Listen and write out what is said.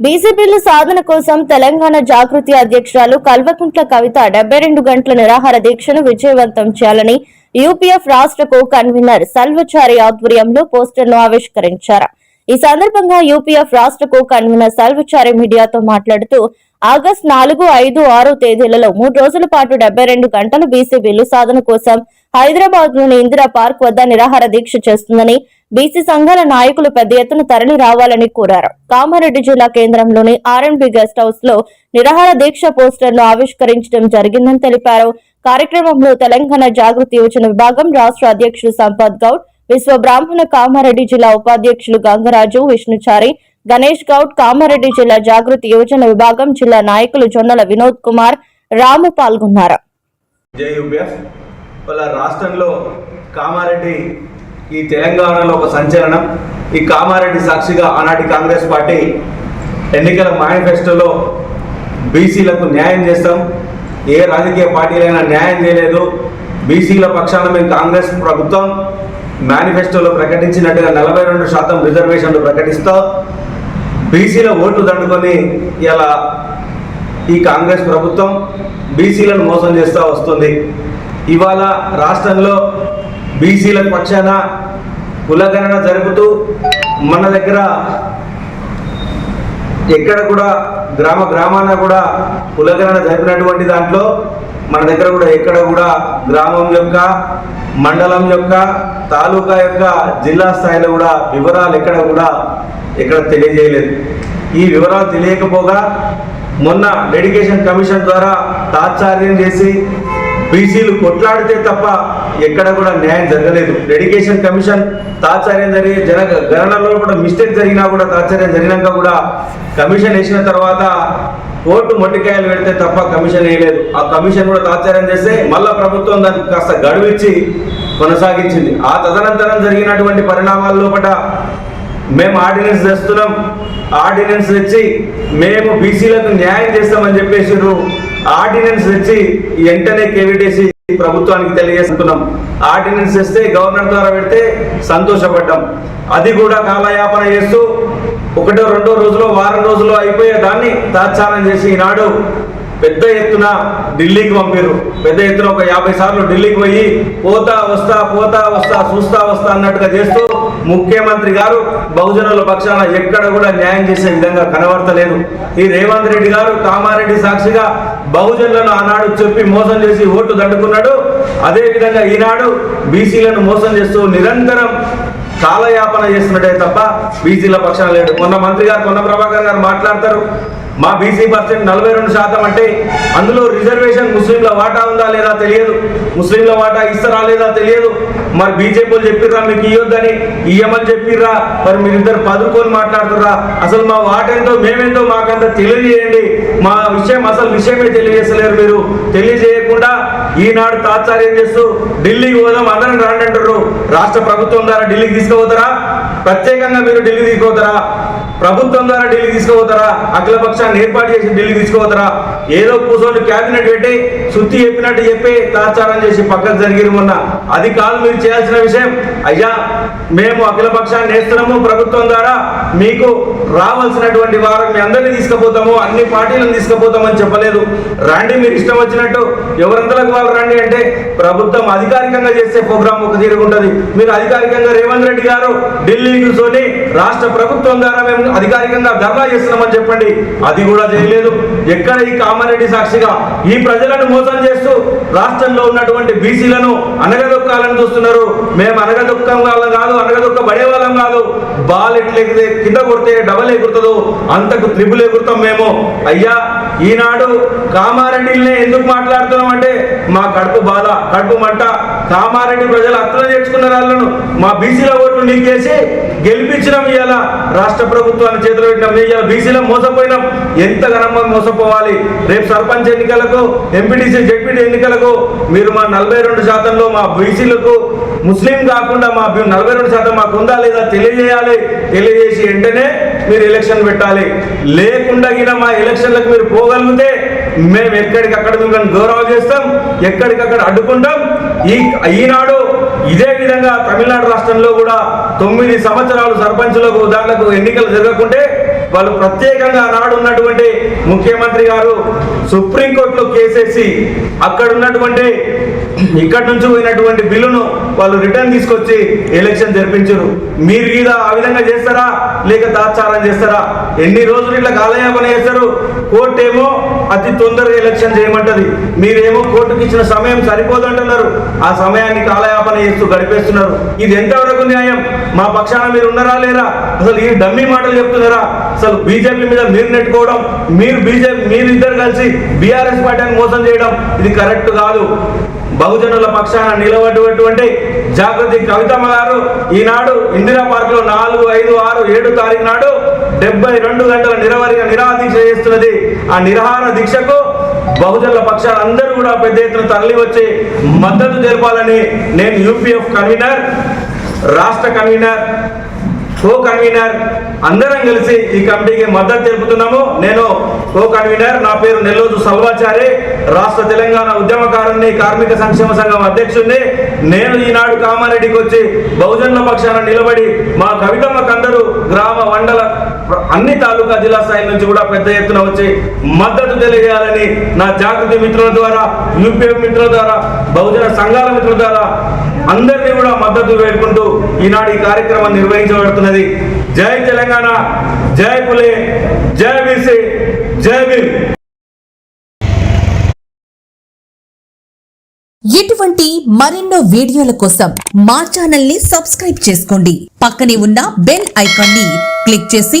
బీజేపీల సాధన కోసం తెలంగాణ జాగృతి అధ్యక్షురాలు కల్వకుంట్ల కవిత డెబ్బై రెండు గంటల నిరాహార దీక్షను విజయవంతం చేయాలని యూపీఎఫ్ రాష్ట్ర కో కన్వీనర్ సల్వచారి ఆధ్వర్యంలో పోస్టర్ను ఆవిష్కరించారు. ఈ సందర్భంగా యూపీఎఫ్ రాష్ట్ర కో కన్వీనర్ సల్వచారి మీడియాతో మాట్లాడుతూ ఆగస్టు నాలుగు ఐదు ఆరు తేదీలలో మూడు రోజుల పాటు డెబ్బై రెండు గంటలు బీసీ సాధన కోసం హైదరాబాద్లోని ఇందిరా పార్క్ వద్ద నిరాహార దీక్ష చేస్తుందని బీసీ సంఘాల నాయకులు పెద్ద ఎత్తున తరలి రావాలని కోరారు. కామారెడ్డి జిల్లా కేంద్రంలోని ఆర్ఎండ్బి గెస్ట్ హౌస్లో నిరాహార దీక్ష పోస్టర్ను ఆవిష్కరించడం జరిగిందని తెలిపారు. కార్యక్రమంలో తెలంగాణ జాగృతి యోజన విభాగం రాష్ట్ర అధ్యక్షుడు సంపత్ గౌడ్ విశ్వ బ్రాహ్మణ కామారెడ్డి జిల్లా ఉపాధ్యక్షులు గంగరాజు విష్ణుచారి గణేష్ గౌడ్ కామారెడ్డి జిల్లా జాగృతి యోజన విభాగం జిల్లా నాయకులు జొన్నల వినోద్ కుమార్ రాము పాల్గొన్నారు. రాష్ట్రంలో కామారెడ్డి ఈ తెలంగాణలో ఒక సంచలనం. ఈ కామారెడ్డి సాక్షిగా ఆనాటి కాంగ్రెస్ పార్టీ ఎన్నికల మేనిఫెస్టోలో బీసీలకు న్యాయం చేస్తాం. ఏ రాజకీయ పార్టీలైనా న్యాయం చేయలేదు. బీసీల పక్షాన మేము కాంగ్రెస్ ప్రభుత్వం మేనిఫెస్టోలో ప్రకటించినట్టుగా నలభై రెండు శాతం రిజర్వేషన్లు ప్రకటిస్తాం. బీసీల ఓట్లు దండుకొని ఇలా ఈ కాంగ్రెస్ ప్రభుత్వం బీసీలను మోసం చేస్తూ వస్తుంది. ఇవాళ రాష్ట్రంలో బీసీల పక్షాన కులగణన జరుపుతూ మన దగ్గర ఎక్కడ కూడా గ్రామ గ్రామాన కూడా కులగణన జరిపినటువంటి దాంట్లో మన దగ్గర కూడా ఎక్కడ కూడా గ్రామం యొక్క మండలం యొక్క తాలూకా యొక్క జిల్లా స్థాయిలో కూడా వివరాలు ఎక్కడ కూడా ఎక్కడ తెలియజేయలేదు. ఈ వివరాలు తెలియకపోగా మొన్న డెడికేషన్ కమిషన్ ద్వారా తాత్సార్యం చేసి బీసీలు కొట్లాడితే తప్ప ఎక్కడ కూడా న్యాయం జరగలేదు. డెడికేషన్ కమిషన్ తాత్సార్యం జరిగి జన గణనలో కూడా మిస్టేక్ జరిగినా కూడా తాత్సార్యం జరిగినాక కూడా కమిషన్ వేసిన తర్వాత కోర్టు మొట్టికాయలు పెడితే తప్ప కమిషన్ వేయలేదు. ఆ కమిషన్ కూడా తాత్సార్యం చేస్తే మళ్ళా ప్రభుత్వం దానికి కాస్త గడువిచ్చి కొనసాగించింది. ఆ తదనంతరం జరిగినటువంటి పరిణామాల లోపల మేము ఆర్డినెన్స్ తెస్తున్నాం. ఆర్డినెన్స్ తెచ్చి మేము బీసీలకు న్యాయం చేస్తామని చెప్పేసి ఆర్డినెన్స్ తెచ్చి వెంటనే కేవిటేసి ప్రభుత్వానికి తెలియజేస్తున్నాం. ఆర్డినెన్స్ తెస్తే గవర్నర్ ద్వారా పెడితే సంతోషపడ్డాం. అది కూడా కాలయాపన చేస్తూ ఒకటో రెండో రోజులో వారం రోజుల్లో అయిపోయే దాన్ని తాత్సారం చేసి ఈనాడు పెద్ద ఎత్తున ఢిల్లీకి పంపారు పెద్ద ఎత్తున ఒక యాభై సార్లు ఢిల్లీకి పోయి పోతా వస్తా పోతా వస్తా చూస్తా వస్తా అన్నట్టుగా చేస్తూ ముఖ్యమంత్రి గారు బహుజనుల పక్షాన ఎక్కడ కూడా న్యాయం చేసే విధంగా కనబడతలేదు. ఈ రేవంత్ రెడ్డి గారు కామారెడ్డి సాక్షిగా బహుజనులను ఆనాడు చెప్పి మోసం చేసి ఓటు దండుకున్నాడు. అదే విధంగా ఈనాడు బీసీలను మోసం చేస్తూ నిరంతరం కాలయాపన చేస్తున్నట్టే తప్ప బీసీల పక్షాన లేడు. మొన్న మంత్రి గారు కొన్న ప్రభాకర్ గారు మాట్లాడతారు. మా బీసీ పర్సెంట్ నలభై రెండు శాతం అంటే అందులో రిజర్వేషన్ ముస్లింల వాటా ఉందా లేదా తెలియదు. ముస్లింల వాటా ఇస్తారా లేదా తెలియదు. మరి బీజేపీలు చెప్పిర్రా మీకు ఇవ్వద్దని ఇయ్యమని చెప్పిర్రా? మరి మీరిద్దరు పదుకొని మాట్లాడుతుర్రా? అసలు మా వాటెంతో మేమేంటో మాకంత తెలియజేయండి. మా విషయం అసలు విషయమే తెలియజేస్తలేరు మీరు. తెలియజేయకుండా ఈనాడు తాత్సార్యం చేస్తూ ఢిల్లీకి పోదాం అందరం రాండి అంటారు రాష్ట్ర ప్రభుత్వం ద్వారా ఢిల్లీకి తీసుకుపోతారా? ప్రత్యేకంగా మీరు ఢిల్లీ తీసుకుపోతారా? ప్రభుత్వం ద్వారా ఢిల్లీ తీసుకోపోతారా? అఖిలపక్షాన్ని ఏర్పాటు చేసి ఢిల్లీ తీసుకోపోతారా? ఏదో కూర్చొని క్యాబినెట్ పెట్టి శుద్ధి చెప్పినట్టు చెప్పి తాచారం చేసి పక్కకు జరిగిన మొన్న. అది కాదు మీరు చేయాల్సిన విషయం. అయ్యా మేము అఖిలపక్షాన్ని వేస్తున్నాము ప్రభుత్వం ద్వారా. మీకు రావాల్సినటువంటి వారం మీ అందరినీ తీసుకుపోతాము అన్ని పార్టీలను తీసుకుపోతామని చెప్పలేదు. రండి మీరు ఇష్టం వచ్చినట్టు ఎవరంతలకు వాళ్ళు రండి అంటే ప్రభుత్వం అధికారికంగా చేసే ప్రోగ్రామ్ ఒక తీరుగుంటది మీరు అధికారికంగా రేవంత్ రెడ్డి గారు ఢిల్లీ కూర్చొని రాష్ట్ర ప్రభుత్వం ద్వారా మేము అధికారికంగా ధర్నా చేస్తున్నామని చెప్పండి. అది కూడా చేయలేదు. ఎక్కడ ఈ కామారెడ్డి సాక్షిగా ఈ ప్రజలను మోసం చేస్తూ రాష్ట్రంలో ఉన్నటువంటి బీసీలను అనగదొక్కాలని చూస్తున్నారు. మేము అనగదొక్కం వాళ్ళం కాదు అనగదొక్క పడే వాళ్ళం కాదు. బాల్ ఎట్లెగితే కింద కొడితే డబల్ ఎగురుతుందో అంతకు త్రిబుల్ ఎగురుతాం మేము. అయ్యా ఈనాడు కామారెడ్డిల్నే ఎందుకు మాట్లాడుతున్నాం అంటే మా కడుపు బాధ కడుపు మంట. కామారెడ్డి ప్రజలు అర్థం చేసుకున్న వాళ్ళను. మా బీసీల ఓట్లు నీకేసి గెలిపించడం ఇవాళ రాష్ట్ర ప్రభుత్వాన్ని చేతులు పెట్టినాం. ఇవాళ బీసీలో మోసపోయినాం. ఎంత ఘనంగా మోసపోవాలి? రేపు సర్పంచ్ ఎన్నికలకు ఎంపీటీసీ జడ్పీటీ ఎన్నికలకు మీరు మా నలభై రెండు శాతంలో మా బీసీలకు ముస్లిం కాకుండా మా నలభై రెండు శాతం మాకు ఉందా లేదా తెలియజేయాలి. తెలియజేసి వెంటనే మీరు ఎలక్షన్ పెట్టాలి. లేకుండా గిన మా ఎలక్షన్లకు మీరు పోగలిగితే మేము ఎక్కడికక్కడ మిమ్మల్ని గౌరవం చేస్తాం ఎక్కడికక్కడ అడ్డుకుంటాం. ఈ ఈనాడు ఇదే విధంగా తమిళనాడు రాష్ట్రంలో కూడా తొమ్మిది సంవత్సరాలు సర్పంచులకు దాంట్లో ఎన్నికలు జరగకుంటే వాళ్ళు ప్రత్యేకంగా నాడు ఉన్నటువంటి ముఖ్యమంత్రి గారు సుప్రీంకోర్టులో కేసేసి అక్కడ ఉన్నటువంటి ఇక్కడ నుంచి పోయినటువంటి బిల్లును వాళ్ళు రిటర్న్ తీసుకొచ్చి ఎలక్షన్ జరిపించారు. మీరు మీద ఆ విధంగా చేస్తారా? లేక తాత్సారం చేస్తారా? ఎన్ని రోజులు ఇట్లా కాలయాపన చేస్తారు? కోర్టు ఏమో అతి తొందరగా ఎలక్షన్ చేయమంటది. మీరేమో కోర్టుకి ఇచ్చిన సమయం సరిపోదంటున్నారు. ఆ సమయాన్ని కాలయాపన చేస్తూ గడిపేస్తున్నారు. ఇది ఎంతవరకు న్యాయం? మా పక్షాన మీరు ఉన్నారా లేరా? అసలు ఈ డమ్మీ మాటలు చెప్తున్నారా? అసలు బీజేపీ మీద మీరు నెట్టుకోవడం మీరు బీజేపీ మీరు ఇద్దరు కలిసి బీఆర్ఎస్ పార్టీని మోసం చేయడం ఇది కరెక్ట్ కాదు. బహుజనుల పక్షాన నిలబడినటువంటి జాగృతి కవితమ్మ గారు ఈనాడు ఇందిరా పార్క్లో నాలుగు ఐదు ఆరు ఏడు తారీఖు నాడు డెబ్బై రెండు గంటల నిరవధిక నిరాదీక్ష చేస్తున్నది ఆ నిరహార దీక్షకు బహుజనుల పక్షాలు అందరూ కూడా పెద్ద ఎత్తున తరలి వచ్చి మద్దతు తెలపాలని నేను యూపీఎఫ్ కన్వీనర్ రాష్ట్ర కన్వీనర్ కో కన్వీనర్ అందరం కలిసి ఈ కమిటీకి మద్దతు తెలుపుతున్నాము. నేను కో కన్వీనర్ నా పేరు నెల్లూరు సల్వాచారి రాష్ట్ర తెలంగాణ ఉద్యమకారుణ్ణి కార్మిక సంక్షేమ సంఘం అధ్యక్షుడిని నేను ఈనాడు కామారెడ్డికి వచ్చి బహుజనుల పక్షాన నిలబడి మా కవితమ్మకందరూ గ్రామ మండల అన్ని తాలూకా జిల్లా స్థాయి నుంచి కూడా పెద్ద ఎత్తున వచ్చి మద్దతు తెలియజేయాలని నా జాగృతి మిత్రుల ద్వారా యూపీఎఫ్ మిత్రుల ద్వారా బహుజన సంఘాల మిత్రుల ద్వారా అందరినీ కూడా మద్దతు వేడుకుంటూ ఈనాడు ఈ కార్యక్రమం నిర్వహించబడుతున్నది. జై తెలంగాణ జై పులే జై బీసీ జై భీమ్. ఇటువంటి మరెన్నో వీడియోల కోసం మా ఛానల్ని సబ్స్క్రైబ్ చేసుకోండి. పక్కనే ఉన్న బెల్ ఐకాన్ని క్లిక్ చేసి